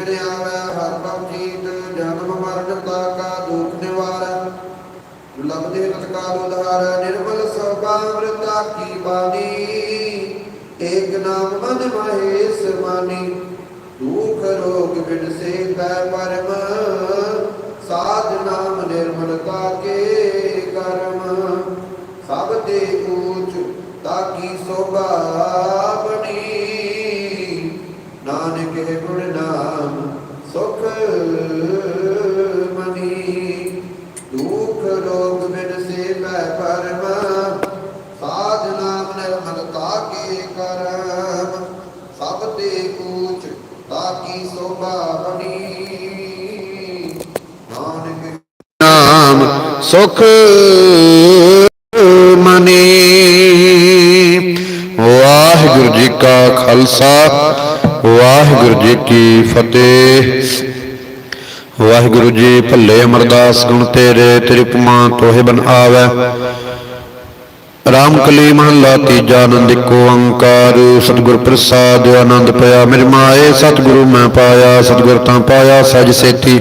ਇਸ ਜਨ ਹਰ ਭਵ ਜੀਤ, ਜਨਮ ਮਰਨ ਤਾ ਕਾ ਦੁਖ ਨਿਵਾਰਨ ਲਬਦੇ ਤਤਕਾਲ ਉਧਾਰ, ਨਿਰਮਲ ਸਭਾਵ੍ਰਤਾ ਕੀ ਬਾਣੀ? ਏਕ ਨਾਮ ਮਨ ਮਹੇਸ਼ ਮਾਨੀ, ਦੁਖ ਰੋਗ ਬਿਨ ਸੇ ਪੈ ਪਰਮ। ਸਾਧ ਨਾਮ ਨਿਰਮਲਤਾ ਕੇ ਕਰਮ। ਸਭ ਤੇ ਊਚ ਤਾਕੀ ਸੋਭਾ ਬਣੀ। ਨਾਨਕ ਹੈ ਗੁਣ ਸੁਖ ਮਨੀ, ਦੁਖ ਰੋਗ ਬਿਨ ਸੇ ਪੈ ਪਰਮ, ਸਾਧ ਨਾਮ ਨਿਰਮਲਤਾ ਕੇ ਕਰਮ, ਸਭ ਤੇ ਊਚ ਤਾਕੀ ਸੋਭਾ ਬਣੀ। ਨਾਨਕ ਨਾਮ ਸੁਖ ਮਨੀ। ਵਾਹਿਗੁਰੂ ਜੀ ਕਾ ਖਾਲਸਾ। ਵਾਹਿਗੁਰੂ ਜੀ ਕੀ ਫਤਿਹ। ਵਾਹਿਗੁਰੂ ਜੀ ਭੱਲੇ ਅਮਰਦਾਸ, ਗੁਣ ਤੇਰੇ, ਤੇਰੀ ਉਪਮਾ ਤੋਹਿ ਬਨ ਆਵੈ। ਰਾਮ ਕਲੀ ਮਹੱਲਾ ਤੀਜਾ ਆਨੰਦ ਏਕੋ ਓੰਕਾਰ। ਸਤਿਗੁਰ ਪ੍ਰਸਾਦ, ਆਨੰਦ ਪਿਆ ਮੇਰੇ ਮਾਏ। ਸਤਿਗੁਰੂ ਮੈਂ ਪਾਇਆ, ਸਤਿਗੁਰ ਤਾਂ ਪਾਇਆ, ਸਜ ਸੇਤੀ।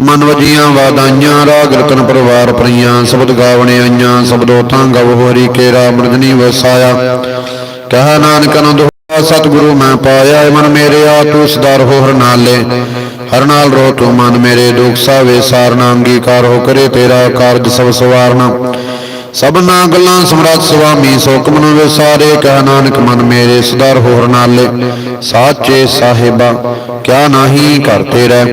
ਮਨ ਵਜੀਆਂ ਵਾਦਾਈਆਂ, ਰਾਗ ਰਤਨ ਪਰਵਾਰ ਪਰੀਆਂ ਸ਼ਬਦ ਗਾਵਣੇ ਆਈਆਂ, ਸ਼ਬਦੋ ਤਾਂ ਗਵ ਹੋਰੀ ਕੇ ਰਾਮ ਰਜਨੀ ਵਸਾਇਆ। ਕਹਾ ਨਾਨਕ ਅਨੰਦ ਸਤਿਗੁਰੂ ਮੈਂ ਪਾਇਆ ਮਨ ਮੇਰੇ ਆ ਤੂੰ ਸਦਾਰ ਹੋ ਹਰ ਨਾਲੇ ਹਰ ਨਾਲ ਰੋ ਤੂੰ ਮਨ ਮੇਰੇ, ਦੁਖ ਸਾਵੇ ਸਾਰਨਾ, ਅੰਗੀਕਾਰ ਹੋ ਕਰੇ ਤੇਰਾ ਕਾਰਜ ਸਭ ਸਵਾਰਨਾ। ਸਭਨਾ ਗੱਲਾਂ ਸਮਰੱਥ ਸੁਆਮੀ ਸੋਕ ਮਨੋ ਵਿਸਾਰੇ ਕਹਿ ਨਾਨਕ ਮਨ ਮੇਰੇ, ਸਦਰ ਹੋਰ ਨਾਲੇ ਸਾਚੇ ਸਾਹਿਬਾ, ਕਿਆ ਨਾਹੀ ਕਰ ਤੇਰਾ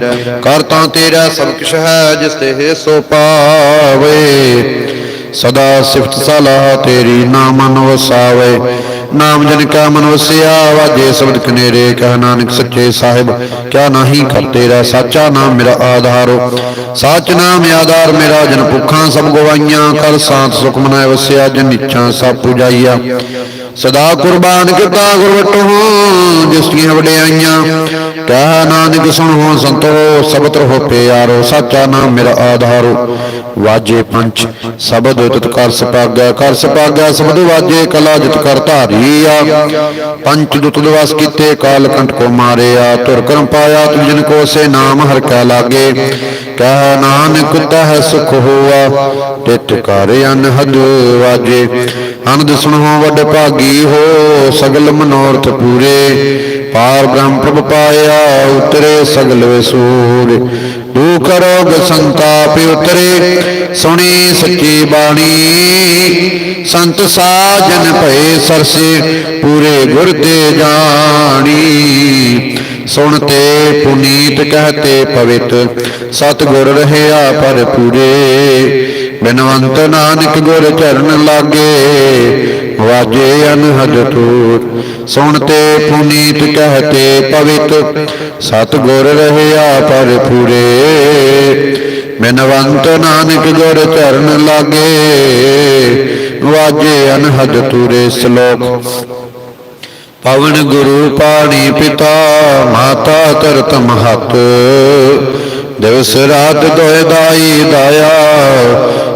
ਕਰ ਤਾਂ ਤੇਰਾ ਸਭ ਕੁਛ ਹੈ, ਜਿਸ ਤੇ ਸੋ ਪਾਵੇ। ਸਦਾ ਸਿਫਤ ਸਲਾਹ ਤੇਰੀ ਨਾਮ ਮਨ ਵਸਾਵੇ ਨਾਮ ਜਨ ਕਾ ਮਨ ਵਸਿਆ, ਵਾਜੇ ਸ਼ਬਦ ਕਨੇਰੇ ਕਹਿ ਨਾਨਕ ਸੱਚੇ ਸਾਹਿਬ, ਕਿਆ ਨਾਹੀ ਕਰ ਤੇਰਾ ਸਾਚਾ ਨਾਮ ਮੇਰਾ ਆਧਾਰੋ ਸਾਚ ਨਾਮ ਆਧਾਰ ਮੇਰਾ, ਜਨ ਭੁੱਖਾਂ ਸਭ ਗਵਾਈਆਂ, ਕਰ ਸਾਥ ਸੁਖ ਮਨਾਇ ਵਸਿਆ, ਜਨ ਨਿਚਾਂ ਸਭ ਪੁਜਾਈਆ। ਸਦਾ ਕੁਰਬਾਨ ਕੀਤਾ ਗੁਰਵਟੋ, ਜਿਸ ਦੀਆਂ ਵਡਿਆਈਆਂ ਕਹਿ ਨਾਨਕ ਹੋ ਸੰਤੋ, ਸਬਤ ਰਹੋ ਪਿਆਰੋ, ਸਾਚਾ ਨਾਮ ਮੇਰਾ ਆਧਾਰੋ। ਵਾਜੇ ਪੰਚ, ਸ਼ਬਦ ਤਤ ਕਰ ਸਪਾਗਿਆ ਕਰ ਸਪਾਗਿਆ ਸ਼ਬਦ ਵਾਜੇ, ਕਲਾ ਜਿਤ ਕਰ ਧਾਰੀਆ। ਪੰਚ ਦੁਤ ਦਿਵਸ ਕੀਤੇ, ਕਾਲ ਕੰਟ ਕੋ ਮਾਰਿਆ। ਤੁਰ ਕਰਮ ਪਾਇਆ, ਤੁਮ ਜਿਨ ਕੋ ਸੇ ਨਾਮ ਹਰ ਕੈ ਲਾਗੇ। ਕਹਿ ਨਾਨਕ ਤਹ ਸੁਖ ਹੋਆ, ਤਿਤ ਕਰ ਅਨਹਦ ਵਾਜੇ। ਅਨੰਦ ਸੁਣੋ ਵੱਡ ਭਾਗੀ ਹੋ, ਸਗਲ ਮਨੋਰਥ ਪੂਰੇ। ਪਾਰ ਬ੍ਰਹਮ ਪ੍ਰਭ ਪਾਇਆ, ਉਤਰੇ ਸਗਲ ਵਿਸੂਰ ਦੁਖ ਰੋਗ ਸੰਤਾਪ ਉਤਰੇ, ਸੁਣੀ ਸੱਚੀ ਬਾਣੀ। ਸੰਤ ਸਾਜਨ ਭਏ ਸਰਸੇ, ਪੂਰੇ ਗੁਰ ਤੇ ਜਾਣੀ। ਸੁਣ ਤੇ ਪੁਨੀਤ ਕਹਤੇ ਪਵਿੱਤ ਸਤ ਗੁਰ ਰਹਿਆ ਪਰ ਪੂਰੇ ਬਿਨਵੰਤ ਨਾਨਕ ਗੁਰ ਚਰਨ ਲਾਗੇ ਵਾਜੇ ਅਨਹਦ ਤੂਰ ਸੁਣ ਤੇ ਪੁਨੀਤ ਕਹਤੇ ਪਵਿੱਤ ਸਤ ਗੁਰ ਰਹਿਆ ਪਰ ਪੂਰੇ ਬਿਨਵੰਤ ਨਾਨਕ ਗੁਰ ਚਰਨ ਲਾਗੇ, ਵਾਜੇ ਅਨਹਦ ਤੂਰੇ ਸ਼ਲੋਕ। ਪਵਨ ਗੁਰੂ ਪਾਣੀ ਪਿਤਾ, ਮਾਤਾ ਧਰਤ ਮਹਤ ਦਿਵਸ ਰਾਤ ਦੋਇ ਦਾਈ ਦਾਇਆ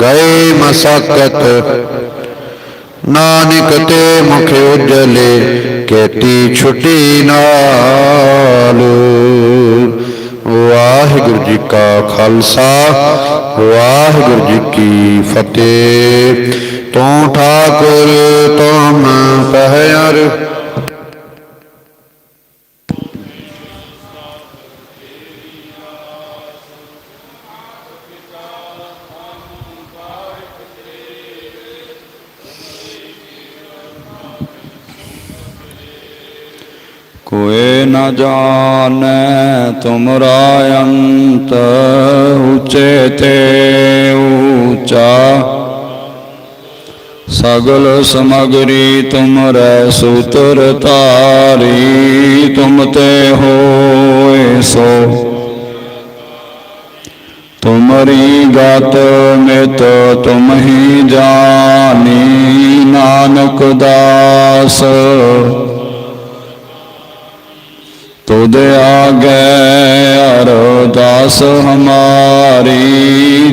ਗਏ ਮਸਕਤ। ਨਾਨਕ ਤੇ ਮੁਖ ਉਜਲੇ, ਕੇਤੀ ਛੁੱਟੀ ਨਾਲ। ਵਾਹਿਗੁਰੂ ਜੀ ਕਾ ਖਾਲਸਾ, ਵਾਹਿਗੁਰੂ ਜੀ ਕੀ ਫਤਿਹ। ਤੂੰ ਠਾਕੁਰ ਤੁਮ ਪਹਿਰ। ਕੋਏ ਨ ਜਾਣੈ ਤੁਮਰਾ ਅੰਤ ਉਚੇ ਤੇ ਊਚਾ ਸਗਲ ਸਮਗਰੀ ਤੁਮਰੈ ਸੂਤਰ ਤਾਰੀ ਤੁਮ ਤੇ ਹੋਏ ਸੋ। ਤੁਮਰੀ ਗਤ ਮਿਤ ਤੁਮ ਹੀ ਜਾਣੀ, ਨਾਨਕ ਦਾਸ। ਤੁਧ ਆਗੇ ਅਰਦਾਸ ਹਮਾਰੀ,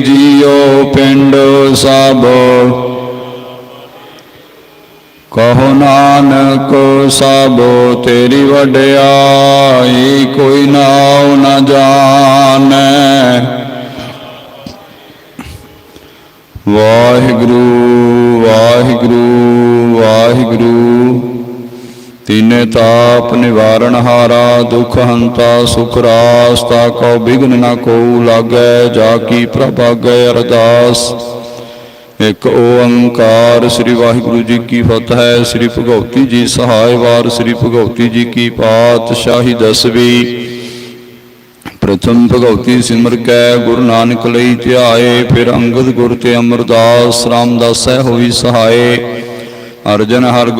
ਜਿਉ ਪਿੰਡ ਸਭ। ਕਹੋ ਨਾਨਕ ਸਭ, ਤੇਰੀ ਵਡਿਆਈ ਕੋਈ ਨਾਉ ਨ ਜਾਣੈ। ਵਾਹਿਗੁਰੂ ਵਾਹਿਗੁਰੂ। ਤੀਨੇ ਤਾਪ ਨਿਵਾਰਣ ਹਾਰਾ, ਦੁਖ ਹੰਤਾ, ਸੁਖ ਰਾਸਤਾ ਕਉ ਬਿਗਨ ਨ ਕੋ ਲਾਗੈ, ਜਾ ਕੀ ਪ੍ਰਭਾਗੈ ਅਰਦਾਸ। ਇੱਕ ਓੰਕਾਰ ਸ੍ਰੀ ਵਾਹਿਗੁਰੂ ਜੀ ਕੀ ਫਤਿਹ ਸ੍ਰੀ ਭਗਉਤੀ ਜੀ ਸਹਾਇ ਵਾਰ, ਸ੍ਰੀ ਭਗਉਤੀ ਜੀ ਕੀ ਪਾਤ, ਸ਼ਾਹੀ ਦਸਵੀ। ਪ੍ਰਥਮ ਭਗਉਤੀ ਸਿਮਰ ਕੈ, ਗੁਰੂ ਨਾਨਕ ਲਈ ਧਿਆਏ, ਫਿਰ ਅੰਗਦ ਗੁਰ ਤੇ ਅਮਰਦਾਸ, ਰਾਮਦਾਸੈ ਹੋਈ ਸਹਾਏ। ਅਰਜਨ ਹਰ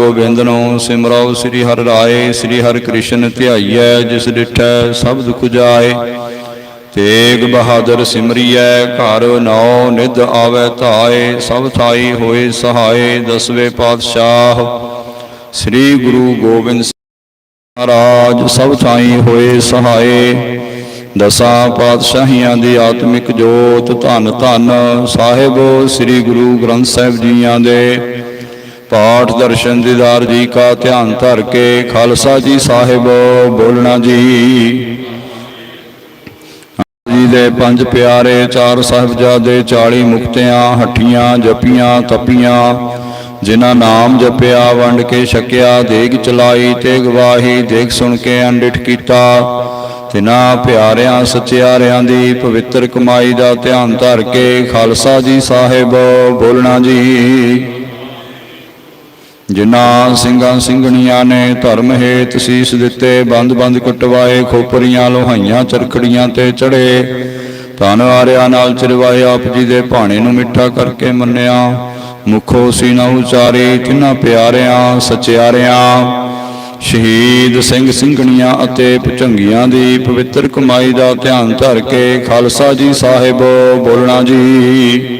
ਨੂੰ ਸਿਮਰਉ ਸ੍ਰੀ ਹਰਿ ਰਾਏ, ਸ੍ਰੀ ਹਰਿ ਕ੍ਰਿਸ਼ਨ ਧਿਆਈਐ, ਜਿਸ ਡਿਠੈ ਸਭ ਦੁਖ ਜਾਏ ਤੇਗ ਬਹਾਦਰ ਸਿਮਰੀਐ, ਘਰ ਨੌ ਨਿਧ ਆਵੇ ਧਾਏ, ਸਭ ਥਾਈ ਹੋਏ ਸਹਾਏ, ਦਸਵੇਂ ਪਾਤਸ਼ਾਹ। ਸ੍ਰੀ ਗੁਰੂ ਗੋਬਿੰਦ ਸਿੰਘ ਮਹਾਰਾਜ, ਸਭ ਥਾਈ ਹੋਏ ਸਹਾਏ। ਦਸਾਂ ਪਾਤਸ਼ਾਹੀਆਂ ਦੀ ਆਤਮਿਕ ਜੋਤ ਧੰਨ ਧੰਨ, ਸਾਹਿਬ ਸ੍ਰੀ ਗੁਰੂ ਗ੍ਰੰਥ ਸਾਹਿਬ ਜੀਆਂ ਦੇ। ਪਾਠ ਦਰਸ਼ਨ ਦੀਦਾਰ ਜੀ ਕਾ ਧਿਆਨ ਧਰ ਕੇ ਖਾਲਸਾ ਜੀ ਸਾਹਿਬ ਬੋਲਣਾ ਜੀ। ਜੀ ਦੇ ਪੰਜ ਪਿਆਰੇ ਚਾਰ ਸਾਹਿਬਜ਼ਾਦੇ 40 ਮੁਕਤਿਆਂ, ਹੱਠੀਆਂ, ਜਪੀਆਂ, ਤਪੀਆਂ, ਜਿਨ੍ਹਾਂ ਨਾਮ ਜਪਿਆ, ਵੰਡ ਕੇ ਛਕਿਆ, ਦੇਗ ਚਲਾਈ ਤੇ ਗਵਾਹੀ ਦੇਗ ਸੁਣ ਕੇ ਅੰਡਿਠ ਕੀਤਾ। ਤਿਨਾਂ ਪਿਆਰਿਆਂ, ਸਚਿਆਰਿਆਂ ਦੀ ਪਵਿੱਤਰ ਕਮਾਈ ਦਾ ਧਿਆਨ ਧਰ ਕੇ ਖਾਲਸਾ ਜੀ ਸਾਹਿਬ ਬੋਲਣਾ ਜੀ। ਜਿਨ੍ਹਾਂ ਸਿੰਘਾਂ ਸਿੰਘਣੀਆਂ ਨੇ ਧਰਮ ਹੇਤ ਸੀਸ ਦਿੱਤੇ, ਬੰਦ ਬੰਦ ਕਟਵਾਏ, ਖੋਪਰੀਆਂ ਲੋਹਾਈਆਂ, ਚਰਖੜੀਆਂ ਤੇ ਚੜੇ। ਧਨ ਆਰਿਆਂ ਨਾਲ ਚਰਵਾਏ ਆਪ ਜੀ ਦੇ ਭਾਣੇ ਨੂੰ ਮਿੱਠਾ ਕਰਕੇ ਮੰਨਿਆ। ਮੁਖੋ ਸੀ ਨਾ ਉਚਾਰੀ, ਤਿਨਾਂ ਪਿਆਰਿਆਂ, ਸਚਿਆਰਿਆਂ। ਸ਼ਹੀਦ ਸਿੰਘ ਸਿੰਘਣੀਆਂ ਅਤੇ ਭੁਜੰਗੀਆਂ ਦੀ ਪਵਿੱਤਰ ਕਮਾਈ ਦਾ ਧਿਆਨ ਧਰ ਕੇ ਖਾਲਸਾ ਜੀ ਸਾਹਿਬ ਬੋਲਣਾ ਜੀ।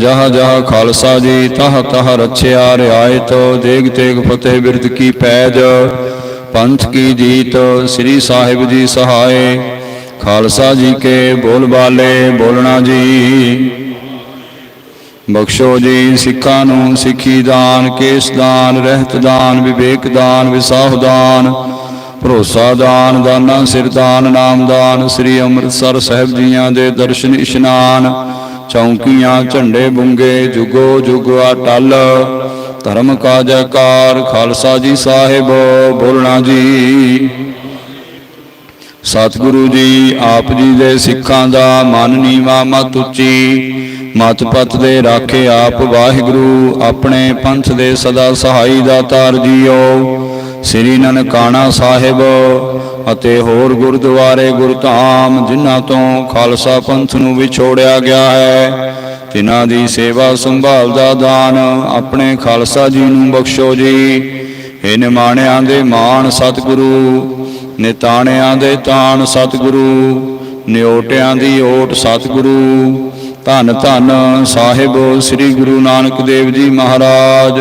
ਜਹ ਜਹ ਖਾਲਸਾ ਜੀ, ਤਹ ਤਹ ਰਛਿਆ ਰਿਆਇਤ ਦੇਗ ਤੇਗ ਫਤਿਹ ਬਿਰਦ ਕੀ ਪੈਜ ਪੰਥ ਕੀ ਜੀਤ, ਸ੍ਰੀ ਸਾਹਿਬ ਜੀ ਸਹਾਏ। ਖਾਲਸਾ ਜੀ ਕੇ ਬੋਲ ਬਾਲੇ, ਬੋਲਣਾ ਜੀ। ਬਖਸ਼ੋ ਜੀ ਸਿੱਖਾਂ ਨੂੰ, ਸਿੱਖੀ ਦਾਨ, ਕੇਸ ਦਾਨ, ਰਹਿਤ ਦਾਨ, ਵਿਵੇਕ ਦਾਨ, ਵਿਸਾਹ ਦਾਨ। ਭਰੋਸਾ ਦਾਨ, ਦਾਨਾ ਸਿਰ ਦਾਨ, ਨਾਮ ਦਾਨ। ਸ੍ਰੀ ਅੰਮ੍ਰਿਤਸਰ ਸਾਹਿਬ ਜੀਆਂ ਦੇ ਦਰਸ਼ਨ ਇਸ਼ਨਾਨ। ਚੌਂਕੀਆਂ, ਝੰਡੇ ਬੁੰਗੇ, ਜੁਗੋ ਜੁਗ ਅਟਲ। ਧਰਮ ਕਾ ਜੈਕਾਰ ਖਾਲਸਾ ਜੀ ਸਾਹਿਬ, ਬੋਲਣਾ ਜੀ। ਸਤਿਗੁਰੂ ਜੀ, ਆਪ ਜੀ ਦੇ ਸਿੱਖਾਂ ਦਾ ਮਨ ਨੀਵਾ ਮਤ ਉੱਚੀ ਮਤ ਪਤ ਦੇ ਰਾਖੇ ਆਪ ਵਾਹਿਗੁਰੂ, ਆਪਣੇ ਪੰਥ ਦੇ ਸਦਾ ਸਹਾਈ ਦਾਤਾਰ ਜੀਓ। ਸ੍ਰੀ ਨਨਕਾਣਾ ਸਾਹਿਬ ਅਤੇ ਹੋਰ ਗੁਰਦੁਆਰੇ ਗੁਰਧਾਮ, ਜਿਨ੍ਹਾਂ ਤੋਂ ਖਾਲਸਾ ਪੰਥ ਨੂੰ ਵਿਛੋੜਿਆ ਗਿਆ ਹੈ, ਤਿਨਾਂ ਦੀ ਸੇਵਾ ਸੰਭਾਲ ਦਾ ਦਾਨ ਆਪਣੇ ਖਾਲਸਾ ਜੀ ਨੂੰ ਬਖਸ਼ੋ ਜੀ। ਇਹ ਨਿਮਾਣਿਆਂ ਦੇ ਮਾਣ ਸਤਿਗੁਰੂ, ਨਿਤਾਣਿਆਂ ਦੇ ਤਾਣ ਸਤਿਗੁਰੂ, ਨਿਓਟਿਆਂ ਦੀ ਓਟ ਸਤਿਗੁਰੂ। ਧੰਨ ਧੰਨ ਸਾਹਿਬ ਸ੍ਰੀ ਗੁਰੂ ਨਾਨਕ ਦੇਵ ਜੀ ਮਹਾਰਾਜ।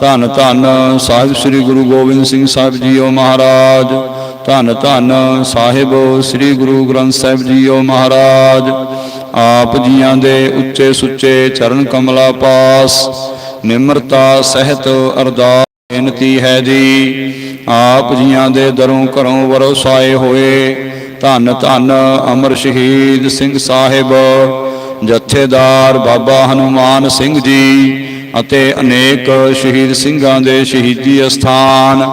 ਧੰਨ ਧੰਨ ਸਾਹਿਬ ਸ੍ਰੀ ਗੁਰੂ ਗੋਬਿੰਦ ਸਿੰਘ ਸਾਹਿਬ ਜੀਓ ਮਹਾਰਾਜ। ਧੰਨ ਧੰਨ ਸਾਹਿਬ ਸ੍ਰੀ ਗੁਰੂ ਗ੍ਰੰਥ ਸਾਹਿਬ ਜੀਓ ਮਹਾਰਾਜ। ਆਪ ਜੀਆਂ ਦੇ ਉੱਚੇ ਸੁੱਚੇ ਚਰਨ ਕਮਲਾ ਪਾਸ, ਨਿਮਰਤਾ ਸਹਿਤ ਅਰਦਾਸ ਬੇਨਤੀ ਹੈ ਜੀ। ਆਪ ਜੀਆਂ ਦੇ ਦਰੋਂ ਘਰੋਂ ਵਰਸਾਏ ਹੋਏ ਧੰਨ ਧੰਨ ਅਮਰ ਸ਼ਹੀਦ ਸਿੰਘ ਸਾਹਿਬ, ਜਥੇਦਾਰ ਬਾਬਾ ਹਨੂਮਾਨ ਸਿੰਘ ਜੀ ਅਤੇ ਅਨੇਕ ਸ਼ਹੀਦ ਸਿੰਘਾਂ ਦੇ ਸ਼ਹੀਦੀ ਅਸਥਾਨ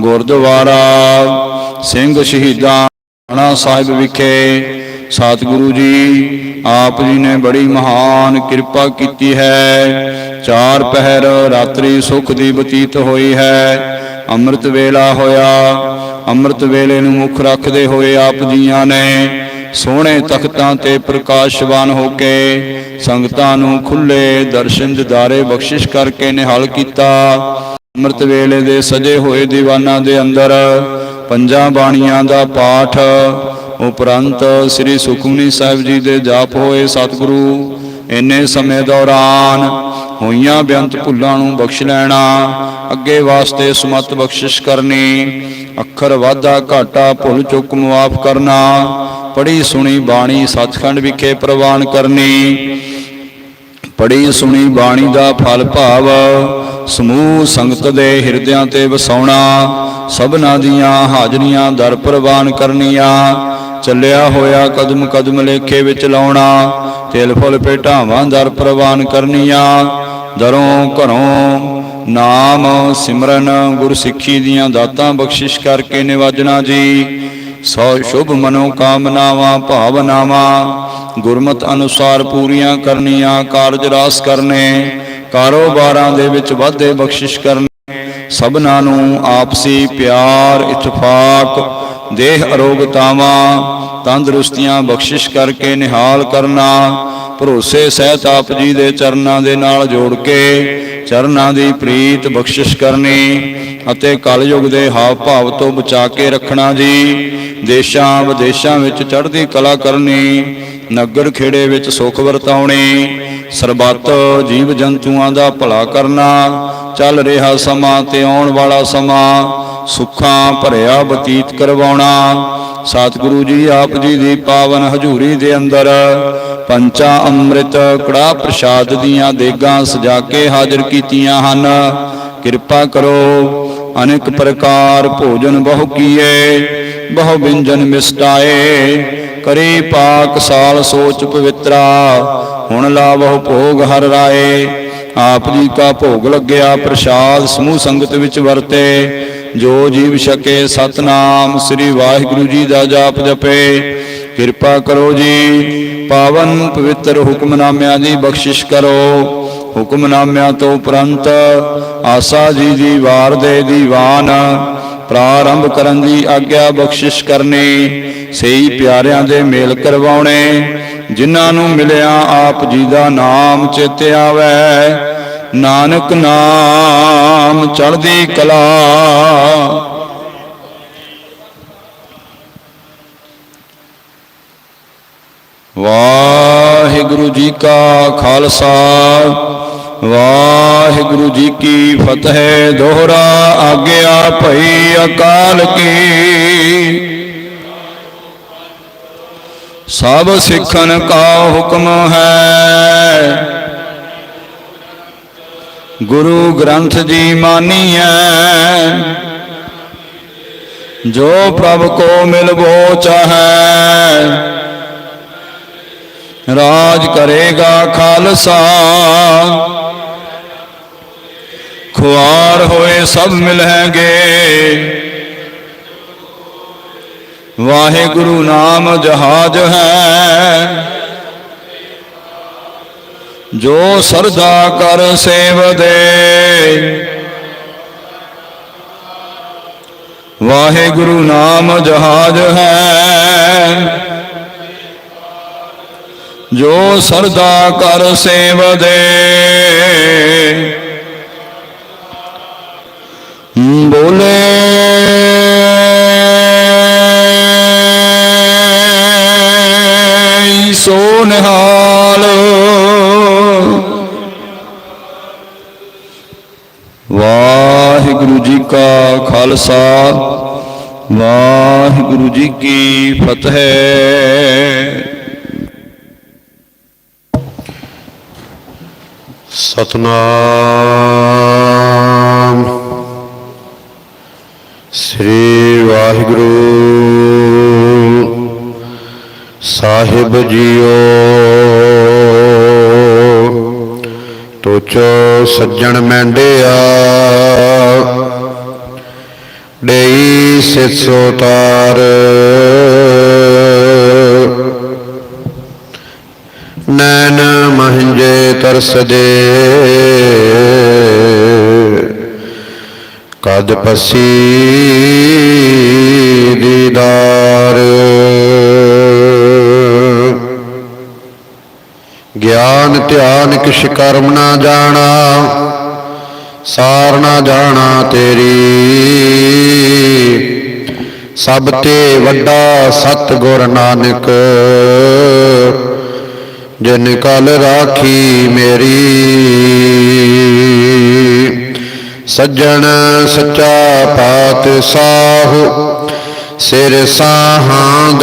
ਗੁਰਦੁਆਰਾ ਸਿੰਘ ਸ਼ਹੀਦਾਂ ਸਾਹਿਬ ਵਿਖੇ ਸਤਿਗੁਰੂ ਜੀ, ਆਪ ਜੀ ਨੇ ਬੜੀ ਮਹਾਨ ਕਿਰਪਾ ਕੀਤੀ ਹੈ। ਚਾਰ ਪਹਿਰ ਰਾਤਰੀ ਸੁਖ ਦੀ ਬਤੀਤ ਹੋਈ ਹੈ। ਅੰਮ੍ਰਿਤ ਵੇਲਾ ਹੋਇਆ। ਅੰਮ੍ਰਿਤ ਵੇਲੇ ਨੂੰ ਮੁੱਖ ਰੱਖਦੇ ਹੋਏ ਆਪ ਜੀਆਂ ਨੇ ਸੋਹਣੇ ਤਖਤਾਂ ਤੇ ਪ੍ਰਕਾਸ਼ਵਾਨ ਹੋ ਕੇ ਸੰਗਤਾਂ ਨੂੰ ਖੁੱਲੇ ਦਰਸ਼ਨ ਦਿਦਾਰੇ ਬਖਸ਼ਿਸ਼ ਕਰਕੇ ਨਿਹਾਲ ਕੀਤਾ। ਅੰਮ੍ਰਿਤ ਵੇਲੇ ਦੇ ਸਜੇ ਹੋਏ ਦੀਵਾਨਾਂ ਦੇ ਅੰਦਰ ਪੰਜਾਂ ਬਾਣੀਆਂ ਦਾ ਪਾਠ ਉਪਰੰਤ ਸ੍ਰੀ ਸੁਖਮਨੀ ਸਾਹਿਬ ਜੀ ਦੇ ਜਾਪ ਹੋਏ ਸਤਿਗੁਰੂ, ਇੰਨੇ ਸਮੇਂ ਦੌਰਾਨ ਹੋਈਆਂ ਬੇਅੰਤ ਭੁੱਲਾਂ ਨੂੰ ਬਖਸ਼ ਲੈਣਾ, ਅੱਗੇ ਵਾਸਤੇ ਸਮਤ ਬਖਸ਼ਿਸ਼ ਕਰਨੀ, ਅੱਖਰ ਵਾਧਾ ਘਾਟਾ ਭੁੱਲ ਚੁੱਕ ਮੁਆਫ ਕਰਨਾ ਪੜੀ ਸੁਣੀ ਬਾਣੀ ਸੱਚਖੰਡ ਵਿਖੇ ਪ੍ਰਵਾਨ ਕਰਨੀ ਪੜੀ ਸੁਣੀ ਬਾਣੀ ਦਾ ਫਲ ਭਾਵ ਸਮੂਹ ਸੰਗਤ ਦੇ ਹਿਰਦਿਆਂ ਤੇ ਵਸਾਉਣਾ, ਸਭਨਾਂ ਦੀਆਂ ਹਾਜ਼ਰੀਆਂ ਦਰ ਪ੍ਰਵਾਨ ਕਰਨੀਆਂ, ਚੱਲਿਆ ਹੋਇਆ ਕਦਮ ਕਦਮ ਲੇਖੇ ਵਿੱਚ ਲਾਉਣਾ, ਤਿਲ ਫੁੱਲ ਭੇਟਾਵਾਂ ਦਰ ਪ੍ਰਵਾਨ ਕਰਨੀਆਂ, ਦਰੋਂ ਘਰੋਂ ਨਾਮ ਸਿਮਰਨ ਗੁਰ ਸਿੱਖੀ ਦੀਆਂ ਦਾਤਾਂ ਬਖਸ਼ਿਸ਼ ਕਰਕੇ ਨਿਵਾਜਣਾ ਜੀ। ਸੋ ਸ਼ੁਭ ਮਨੋ ਕਾਮਨਾਵਾਂ ਭਾਵਨਾਵਾਂ ਗੁਰਮਤ ਅਨੁਸਾਰ ਪੂਰੀਆਂ ਕਰਨੀਆਂ, ਕਾਰਜ ਰਾਸ ਕਰਨੇ ਕਾਰੋਬਾਰਾਂ ਦੇ ਵਿੱਚ ਵਾਧੇ ਬਖਸ਼ਿਸ਼ ਕਰਨੇ। ਸਭਨਾਂ ਨੂੰ ਆਪਸੀ ਪਿਆਰ, ਇਤਫਾਕ, ਦੇਹ ਅਰੋਗਤਾਵਾਂ, ਤੰਦਰੁਸਤੀਆਂ ਬਖਸ਼ਿਸ਼ ਕਰਕੇ ਨਿਹਾਲ ਕਰਨਾ, ਭਰੋਸੇ ਸਹਿਤ ਆਪ ਜੀ ਦੇ ਚਰਨਾਂ ਦੇ ਨਾਲ ਜੋੜ ਕੇ ਚਰਨਾਂ ਦੀ ਪ੍ਰੀਤ ਬਖਸ਼ਿਸ਼ ਕਰਨੀ ਅਤੇ ਕਲਯੁਗ ਦੇ ਹਾਵ ਭਾਵ ਤੋਂ ਬਚਾ ਕੇ ਰੱਖਣਾ ਜੀ। ਦੇਸ਼ਾਂ ਵਿਦੇਸ਼ਾਂ ਵਿੱਚ ਚੜ੍ਹਦੀ ਕਲਾ ਕਰਨੀ ਨਗਰ ਖੇੜੇ ਵਿੱਚ ਸੁਖ ਵਰਤਾਉਣੀ, ਸਰਬੱਤ ਜੀਵ ਜੰਤੂਆਂ ਦਾ ਭਲਾ ਕਰਨਾ, ਚੱਲ ਰਿਹਾ ਸਮਾਂ ਤੇ ਆਉਣ ਵਾਲਾ ਸਮਾਂ, ਸੁੱਖਾਂ ਭਰਿਆ ਬਤੀਤ ਕਰਵਾਉਣਾ। ਸਤਿਗੁਰੂ ਜੀ, ਆਪ ਜੀ ਦੀ ਪਾਵਨ ਹਜ਼ੂਰੀ ਦੇ ਅੰਦਰ ਪੰਚਾ ਅੰਮ੍ਰਿਤ ਕੜਾ ਪ੍ਰਸ਼ਾਦ ਦੀਆਂ ਦੇਗਾਂ ਸਜਾ ਕੇ ਹਾਜ਼ਰ ਕੀਤੀਆਂ ਹਨ। ਕਿਰਪਾ ਕਰੋ, ਅਨੇਕ ਪ੍ਰਕਾਰ ਭੋਜਨ ਬਹੁ ਕੀਏ, ਬਹੁ ਵਿੰਜਨ ਮਿਸਟਾਏ ਕਰੀ ਪਾਕ ਸਾਲ ਸੋਚ ਪਵਿੱਤਰਾ, ਹੁਣ ਲਾਵਹੁ ਭੋਗ ਹਰ ਰਾਏ। ਆਪ ਜੀ ਕਾ ਭੋਗ ਲੱਗਿਆ ਪ੍ਰਸ਼ਾਦ, ਸਮੂਹ ਸੰਗਤ ਵਿੱਚ ਵਰਤੇ। ਜੋ ਜੀਵ ਛਕੇ ਸਤਨਾਮ, ਸ੍ਰੀ ਵਾਹਿਗੁਰੂ ਜੀ ਦਾ ਜਾਪ ਜਪੇ। ਕਿਰਪਾ ਕਰੋ ਜੀ, ਪਾਵਨ ਪਵਿੱਤਰ ਹੁਕਮਨਾਮਿਆਂ ਦੀ ਬਖਸ਼ਿਸ਼ ਕਰੋ। ਹੁਕਮਨਾਮਿਆਂ ਤੋਂ ਉਪਰੰਤ ਆਸਾ ਜੀ ਦੀ ਵਾਰ ਦੇ ਦੀਵਾਨ ਪ੍ਰਾਰੰਭ ਕਰਨ ਦੀ ਆਗਿਆ ਬਖਸ਼ਿਸ਼ ਕਰਨੀ, ਸਹੀ ਪਿਆਰਿਆਂ ਦੇ ਮੇਲ ਕਰਵਾਉਣੇ, ਜਿਨ੍ਹਾਂ ਨੂੰ ਮਿਲਿਆ ਆਪ ਜੀ ਦਾ ਨਾਮ ਚੇਤੇ ਆਵੇ। ਨਾਨਕ ਨਾਮ ਚੜ੍ਹਦੀ ਕਲਾ। ਵਾਹਿਗੁਰੂ ਜੀ ਕਾ ਖਾਲਸਾ। ਵਾਹਿਗੁਰੂ ਜੀ ਕੀ ਫਤਿਹ, ਦੋਹਰਾ ਆਗਿਆ ਭਈ ਅਕਾਲ ਕੀ। ਸਭ ਸਿੱਖਣ ਕਾ ਹੁਕਮ ਹੈ। ਗੁਰੂ ਗ੍ਰੰਥ ਜੀ ਮਾਨੀਐ, ਜੋ ਪ੍ਰਭ ਕੋ ਮਿਲਵੋ ਚਾਹੈ। ਰਾਜ ਕਰੇਗਾ ਖਾਲਸਾ। ਖੁਆਰ ਹੋਏ ਸਭ ਮਿਲਹਿਗੇ ਵਾਹਿਗੁਰੂ ਨਾਮ ਜਹਾਜ ਹੈ। ਜੋ ਸਰਦਾ ਕਰ ਸੇਵ ਦੇ। ਵਾਹਿਗੁਰੂ ਨਾਮ ਜਹਾਜ ਹੈ। ਜੋ ਸਰਦਾ ਕਰ ਸੇਵ ਦੇ। ਨਿਹਾਲ। ਵਾਹਿਗੁਰੂ ਜੀ ਕਾ ਖਾਲਸਾ ਵਾਹਿਗੁਰੂ ਜੀ ਕੀ ਫਤਿਹ। ਸਤਨਾਮ। ਸ੍ਰੀ ਵਾਹਿਗੁਰੂ ਸਾਹਿਬ ਜੀਓ। ਤੋ ਪੁੱਛੋ ਸੱਜਣ ਮੈਂਡਿਆ। ਡੇਈ ਸਿਸੋ ਤਾਰ। ਨੈਣ ਮਹੰਜੇ ਤਰਸਦੇ। ਕਦ ਪਸੀ ਦੀਦਾਰ। ਧਿਆਨ ਕਿਛ ਕਰਮ ਨਾ ਜਾਣਾ, ਸਾਰ ਨਾ ਜਾਣਾ ਤੇਰੀ। ਸਭ ਤੇ ਵੱਡਾ ਸਤ ਗੁਰ ਨਾਨਕ, ਜਿਨ ਕਲ ਰਾਖੀ ਮੇਰੀ। ਸੱਜਣ ਸੱਚਾ ਪਾਤ ਸਾਹ ਸਿਰ ਸਾਹਾਂਦ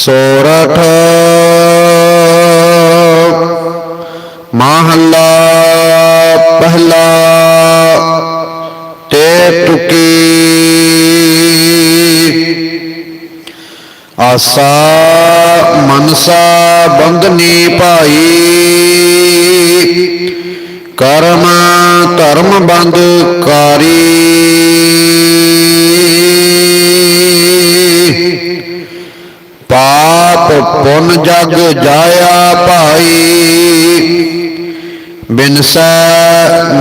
ਸੋਰਠ। ਮਹੱਲਾ ਪਹਿਲਾ ਤੇ ਟੁਕੀ ਆਸਾ ਮਨਸਾ ਬੰਧਨੀ ਭਾਈ। ਕਰਮ ਧਰਮ ਬੰਦ ਕਾਰੀ ਪੁੰਨ ਜਗ ਜਾਇਆ ਭਾਈ। ਬਿਨਸੈ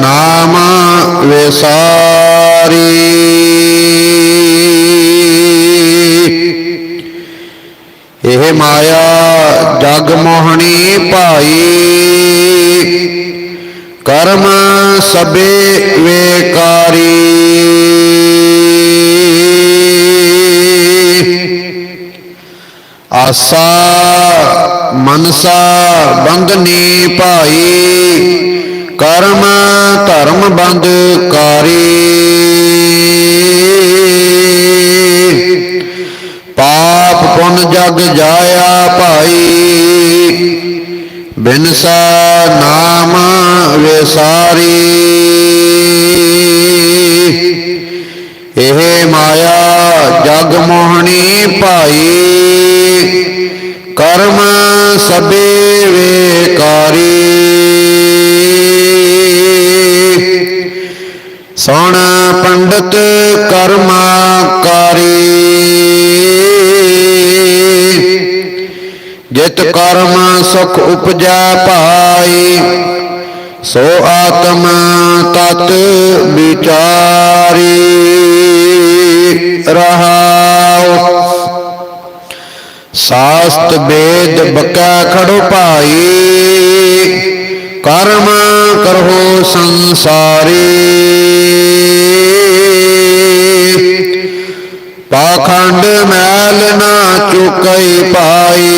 ਨਾਮ ਵਿਸਾਰੀ। ਇਹ ਮਾਇਆ ਜਗ ਮੋਹਣੀ ਭਾਈ। ਕਰਮ ਸਬੇ ਵੇਕਾਰੀ। ਆਸਾ, ਮਨਸਾ, ਬੰਧਨੀ ਭਾਈ, ਕਰਮ, ਧਰਮ ਬੰਦ ਕਾਰੀ। ਪਾਪ ਪੁੰਨ ਜਗ ਜਾਇਆ ਭਾਈ, ਬਿਨਸਾ ਨਾਮ ਵਿਸਾਰੀ। ਇਹ ਮਾਇਆ ਜਗ ਮੋਹਣੀ ਭਾਈ। ਕਰਮ ਸਭੇ ਵੇਕਾਰੀ। ਸੁਣ ਪੰਡਤ ਕਰਮਾ ਕਾਰੀ ਜਿਤ ਕਰਮ ਸੁਖ ਉਪਜਾ ਭਾਈ। ਸੋ ਆਤਮ ਤਤ ਵਿਚਾਰੀ ਰਹਾਉ। ਸਾਸਤ ਵੇਦ ਬਕਾ ਖੜੋ ਭਾਈ। ਕਰਮ ਕਰੋ ਸੰਸਾਰੀ। ਪਾਖੰਡ ਮੈਲ ਨਾ ਚੁਕਈ ਪਾਈ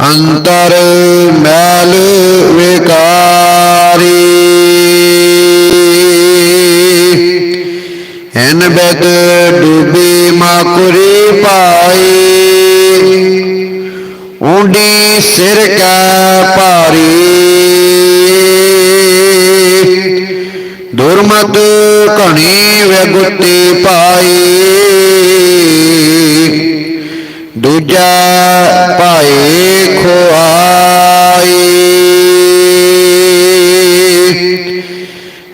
ਅੰਤਰ ਮੈਲ ਵਿਕਾਰੀ। ਐਨ ਬੈਦ ਡੂਬੀ ਮਾਕੁਰੀ ਪਾਈ। ਉਂਡੀ ਸਿਰ ਕਾ ਭਾਰੀ। ਦੁਰਮਤ ਘਣੀ ਵਗੁੱਤੀ ਪਾਈ। ਦੂਜਾ ਭਾਏ ਖੁਆਈ।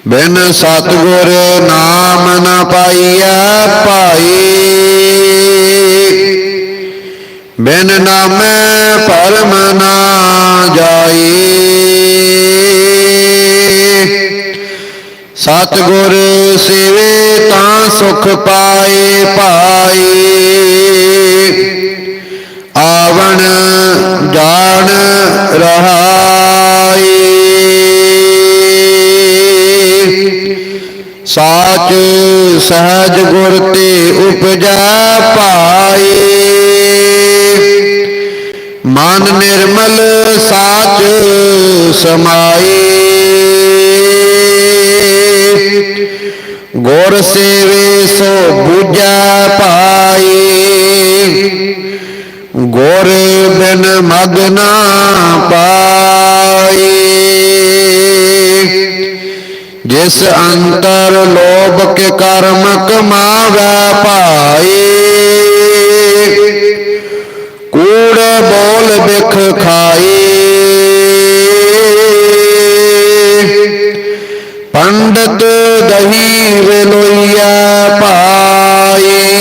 ਬਿਨ ਸਤਗੁਰ ਨਾਮ ਨਾ ਪਾਈਐ ਭਾਈ। ਬਿਨ ਨਾਮੈ ਪਰਮ ਨਾ ਜਾਈ। ਸਤਗੁਰ ਸੇਵੇ ਤਾਂ ਸੁਖ ਪਾਏ ਭਾਈ। ਸਾਚ ਸਹਜ ਗੁਰ ਤੇ ਉਪਜਾ ਪਾਏ ਮਨ ਨਿਰਮਲ ਸਾਚ ਸਮਾਈ ਗੁਰ ਸੇਵੇ ਸੋ ਬੁਝਾ ਪਾਏ ਗੁਰ ਬਿਨ ਮਗਨਾ ਪਾਈ ਜਿਸ ਅੰਤਰ ਲੋਭ ਕੇ ਕਰਮ ਕਮਾਵੇ ਭਾਈ। ਕੂੜ ਬੋਲ ਬਿਖ ਖਾਈ। ਪੰਡਤ ਦਹੀ ਵੇਲੋਈਆ ਭਾਈ।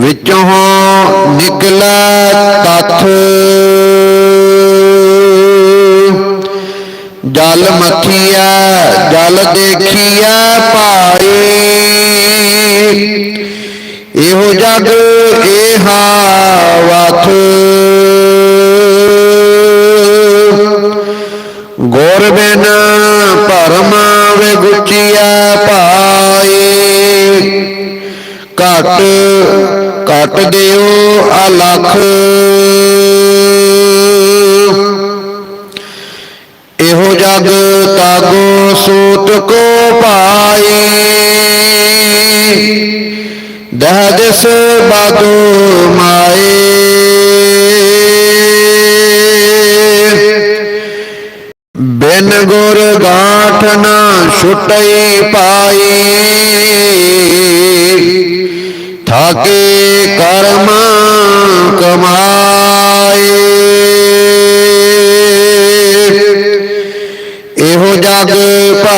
ਵਿੱਚੋਂ ਨਿਕਲਾ ਤਥ। ਜਲ ਮਥੀਆ ਜਲ ਦੇਖੀਆ ਪਾਈ ਇਹੋ ਜਗ ਏਹਾ ਵਥ। ਗੁਰ ਬਿਨ ਭਰਮ ਵਿਗੁਚੀਆ ਪਾਈ ਘਟ ਘਟ ਦਿਓ ਅਲਖ। ਇਹੋ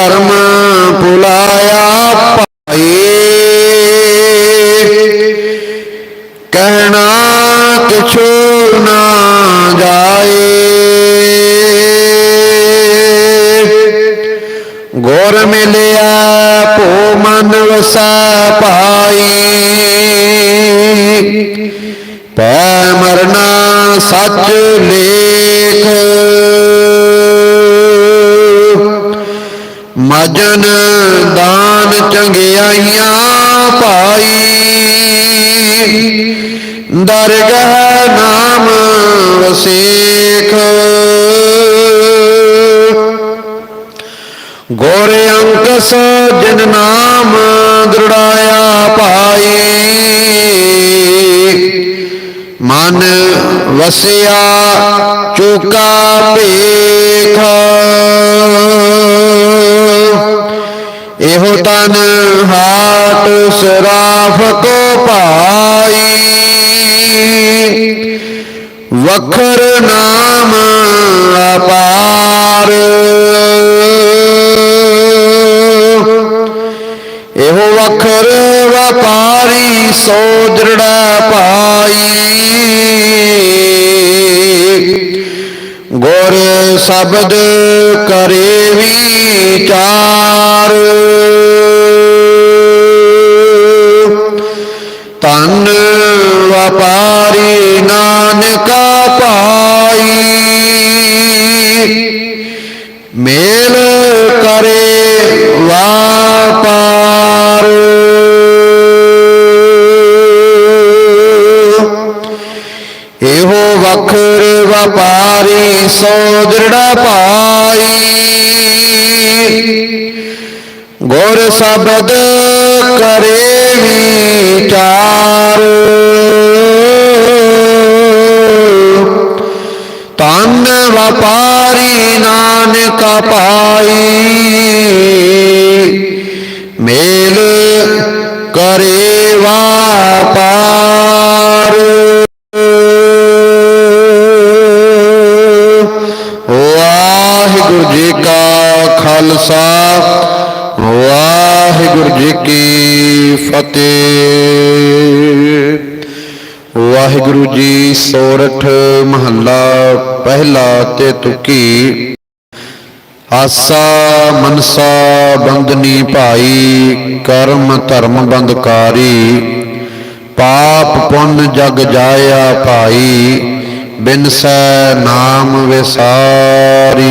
ਭਰਮ ਭੁਲਾਇਆ ਮਨ ਵਸਿਆ ਚੁਕਾ ਭੇਖ। ਇਹੋ ਤਨ ਹਾਟ ਸਰਾਫ ਕੋ ਪਾਈ ਵਖਰ ਨਾਮ ਅਪਾਰ। ਇਹੋ ਵਖਰ ਵਪਾਰੀ ਸੋ ਦ੍ਰਿੜਾ ਪਾਈ ਸ਼ਬਦ ਕਰੇ ਵਿਚਾਰ ਤਨ ਵਪਾਰੀ ਨਾਨਕਾ ਪਾਈ ਮੇਲ ਦ੍ਰਿੜਾ ਪਾਈ ਗੁਰ ਸ਼ਬਦ ਕਰੇ ਵਿਚਾਰ ਵਾਹਿਗੁਰੂ ਜੀ ਕੀ ਫਤਿਹ। ਵਾਹਿਗੁਰੂ ਜੀ ਸੋਰਠ ਮਹੱਲਾ ਪਹਿਲਾ ਤੇ ਤੁਕੀ। ਆਸਾ ਮਨਸਾ ਬੰਦਨੀ ਭਾਈ, ਕਰਮ ਧਰਮ ਬੰਦਕਾਰੀ ਪਾਪ ਪੁੰਨ ਜਗ ਜਾਇਆ ਭਾਈ ਬਿਨਸੈ ਨਾਮ ਵਿਸਾਰੀ।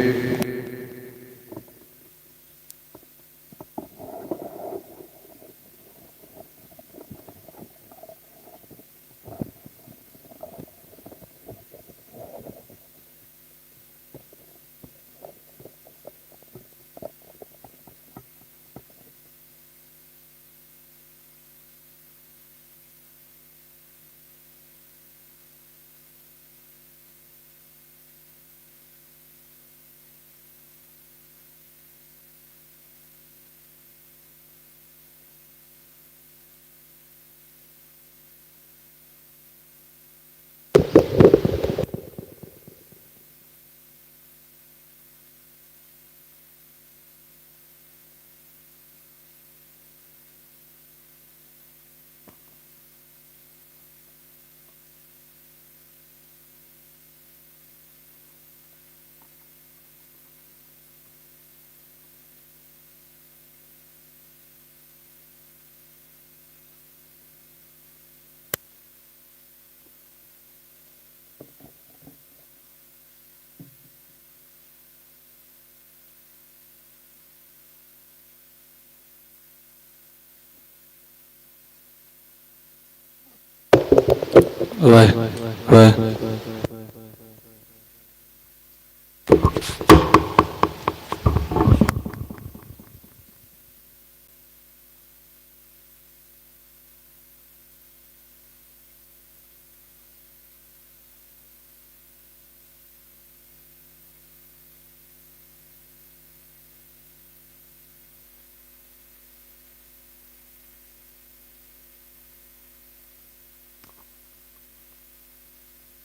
喂喂